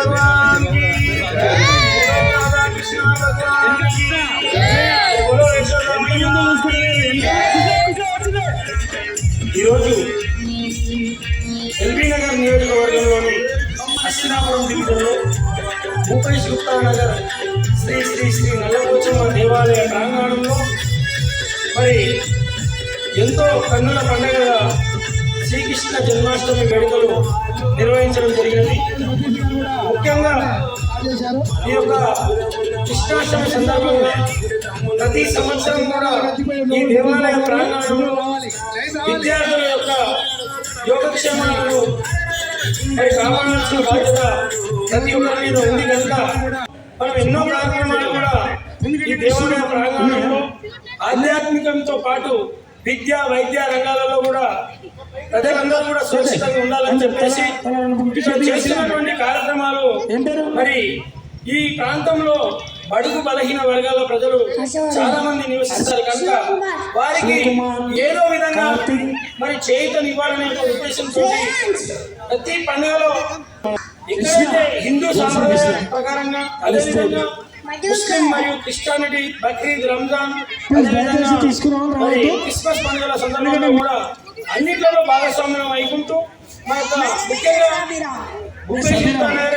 भगवान की राधा कृष्ण भगवान ఈరోజు ఎల్బీ నగర్ నియోజకవర్గంలోని అశ్వినాపురం దిగులో భూపేష్ గుప్తా నగర్ శ్రీ శ్రీ శ్రీ నల్లపోచమ్మ దేవాలయ ప్రాంగణంలో మరి ఎంతో కన్నుల పండుగగా శ్రీకృష్ణ జన్మాష్టమి వేడుకలు నిర్వహించడం జరిగింది. ముఖ్యంగా ఈ యొక్క కృష్ణాష్టమి సందర్భంగా ప్రతి సంవత్సరం కూడా ఈ దేవాలయ ప్రాంగణంలో విద్యార్థుల యొక్క యోగక్షేమాలను కావాల్సిన బాధ్యత ప్రతి ఒక్కరి మీద ఉంది కనుక మనం ఎన్నో కార్యక్రమాలు కూడా ఈ దేవాలయ ప్రాంగణంలో ఆధ్యాత్మికంతో పాటు విద్య వైద్య రంగాలలో కూడా ప్రజలందరూ కూడా సురక్షితంగా ఉండాలని చెప్పేసి చేసినటువంటి కార్యక్రమాలు మరి ఈ ప్రాంతంలో బడుగు బలహీన వర్గాల ప్రజలు చాలా మంది నివసిస్తారు కనుక వారికి ఏదో విధంగా మరి చేయుతనివ్వాలనే ఉద్దేశంతో ప్రతి పండుగలో ఎక్కడైతే హిందూ సాంప్రదాయ ప్రకారంగా అదేవిధంగా ముస్లిం మరియు క్రిస్టియానిటీ బక్రీద్ రంజాన్ అదేవిధంగా మరి క్రిస్మస్ పండుగల సందర్భంగా కూడా అన్నిట్లలో భాగస్వామ్యం అయికుంటూ మా యొక్క ముఖ్యంగా భూపేష్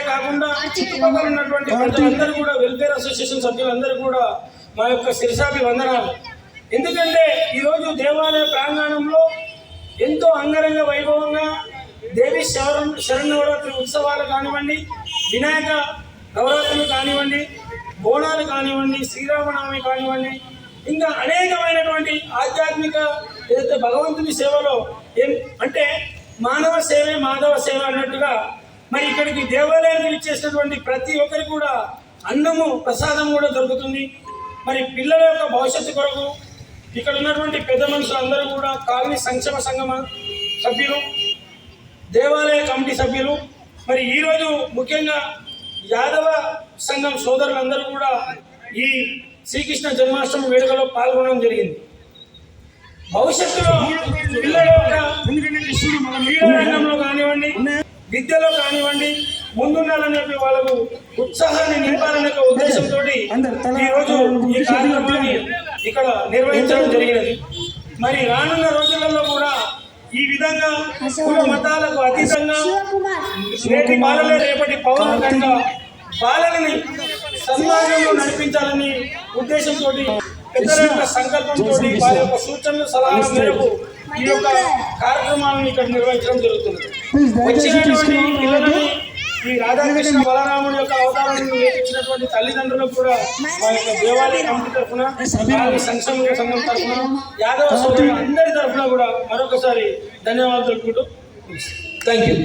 కాకుండా చుట్టుపక్కల ఉన్నటువంటి ప్రజలందరూ కూడా వెల్ఫేర్ అసోసియేషన్ సభ్యులందరూ కూడా మా యొక్క శిరసాపి వందనాలు. ఎందుకంటే ఈరోజు దేవాలయ ప్రాంగణంలో ఎంతో అంగరంగ వైభవంగా దేవి శవరం శరణవరాత్రి ఉత్సవాలు కానివ్వండి వినాయక నవరాత్రులు కానివ్వండి బోనాలు కానివ్వండి శ్రీరామనవమి కానివ్వండి ఇంకా అనేకమైనటువంటి ఆధ్యాత్మిక ఏదైతే భగవంతుని సేవలో ఏం అంటే మానవ సేవే మాధవ సేవ అన్నట్టుగా మరి ఇక్కడికి దేవాలయానికి ఇచ్చేసినటువంటి ప్రతి ఒక్కరికి కూడా అన్నము ప్రసాదం కూడా దొరుకుతుంది. మరి పిల్లల యొక్క భవిష్యత్తు కొరకు ఇక్కడ ఉన్నటువంటి పెద్ద మనుషులందరూ కూడా కాలనీ సంక్షేమ సంఘం సభ్యులు దేవాలయ కమిటీ సభ్యులు మరి ఈరోజు ముఖ్యంగా యాదవ సంఘం సోదరులందరూ కూడా ఈ శ్రీకృష్ణ జన్మాష్టమి వేడుకలో పాల్గొనడం జరిగింది. భవిష్యత్తులో పిల్లల యొక్క క్రీడా రంగంలో కానివ్వండి విద్యలో కానివ్వండి ముందుండాలని చెప్పి వాళ్ళకు ఉత్సాహాన్ని నింపాలనే ఉద్దేశంతో ఈ రోజు ఈ కార్యక్రమాన్ని ఇక్కడ నిర్వహించడం జరిగినది. మరి రానున్న రోజులలో కూడా ఈ విధంగా కుల మతాలకు అతీతంగా నేటి బాలలే రేపటి పౌరులు బాలలని సన్మార్గంలో నడిపించాలని ఉద్దేశంతో పెద్దల యొక్క సంకల్పంతో వారి యొక్క సూచనలు సలహాల మేరకు ఈ యొక్క కార్యక్రమాలను ఇక్కడ నిర్వహించడం జరుగుతుంది వచ్చినటువంటి పిల్లలని ఈ రాధాకృష్ణ బలరాముడి యొక్క అవతారాన్ని నేర్పించినటువంటి తల్లిదండ్రులకు కూడా మా యొక్క దేవాలయ కమిటీ తరఫున వారి సంక్షేమ సంఘం తరఫున యాదవ సోదరులు అందరి తరఫున కూడా మరొకసారి ధన్యవాదాలు తెలుపుకుంటూ థ్యాంక్ యూ